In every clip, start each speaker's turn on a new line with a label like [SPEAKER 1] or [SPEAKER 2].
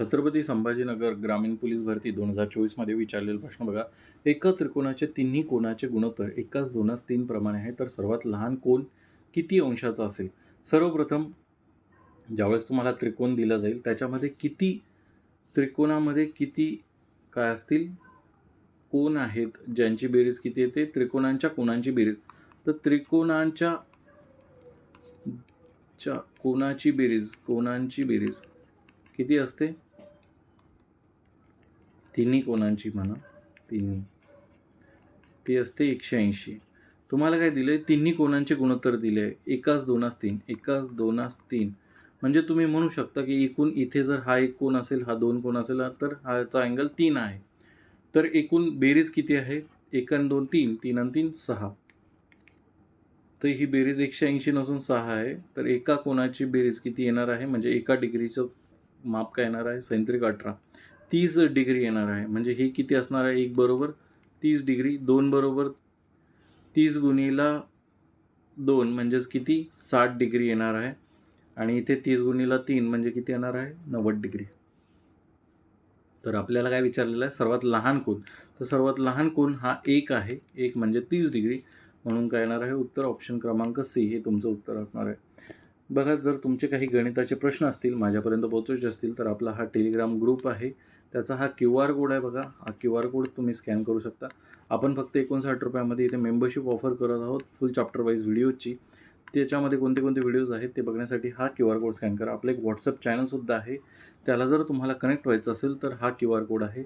[SPEAKER 1] छत्रपती संभाजीनगर ग्रामीण पोलीस भरती दोन हजार चोवीसमध्ये विचारलेला प्रश्न बघा. एका त्रिकोणाचे तिन्ही कोणाचे गुणोत्तर एकाच दोनास तीन प्रमाणे आहे तर सर्वात लहान कोण किती अंशाचा असेल? सर्वप्रथम ज्यावेळेस तुम्हाला त्रिकोण दिला जाईल त्याच्यामध्ये किती त्रिकोणामध्ये किती काय असतील? कोण आहेत ज्यांची बेरीज किती येते? त्रिकोणांच्या कोणांची बेरीज. तर त्रिकोणांच्या च्या कोणाची बेरीज कोणांची बेरीज किती असते? तिन्ही कोणांची म्हणा? तिन्ही. ती असते एकशे ऐंशी. तुम्हाला काय दिलं आहे तिन्ही कोणांचे गुणोत्तर दिले आहे एकाच दोनास तीन. एकाच दोनास तीन. म्हणजे तुम्ही म्हणू शकता की एकूण इथे जर हा एक कोण असेल हा दोन कोण असेल तर हाचा अँगल तीन आहे. तर एकूण बेरीज किती आहे? एक आणि दोन तीन. तीन आणि तीन सहा. तर ही बेरीज एकशे ऐंशी नसून सहा आहे. तर एका कोणाची बेरीज किती येणार आहे? म्हणजे एका डिग्रीचं माप काय येणार आहे? सैंत्रिक अठरा. तीस डिग्री येणार आहे. म्हणजे हे किती असणार आहे? एक बरोबर तीस डिग्री दोन बरोबर तीस गुणीला दोन म्हणजेच किती? साठ डिग्री येणार आहे. आणि इथे तीस गुणीला तीन म्हणजे किती येणार आहे? नव्वद डिग्री. तर आपल्याला काय विचारलेलं आहे? सर्वात लहान कोण तर सर्वात लहान कोण हा एक आहे. एक म्हणजे तीस डिग्री. म्हणून काय येणार आहे? उत्तर ऑप्शन क्रमांक सी हे तुमचं उत्तर असणार आहे. बघा जर तुमचे काही गणिताचे प्रश्न असतील माझ्यापर्यंत पोहोचायचे असतील तर आपला हा टेलिग्राम ग्रुप आहे. त्याचा हा क्यू आर कोड आहे बघा. हा क्यू आर कोड तुम्ही स्कॅन करू शकता. आपण फक्त एकोणसाठ रुपयामध्ये इथे मेंबरशिप ऑफर करत आहोत फुल चॅप्टर वाईज व्हिडिओची त्याच्यामध्ये कोणते कोणते व्हिडिओज आहेत ते बघण्यासाठी हा क्यू आर कोड स्कॅन करा. आपलं एक व्हॉट्सअप चॅनलसुद्धा आहे. त्याला जर तुम्हाला कनेक्ट व्हायचं असेल तर हा क्यू आर कोड आहे.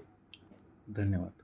[SPEAKER 1] धन्यवाद.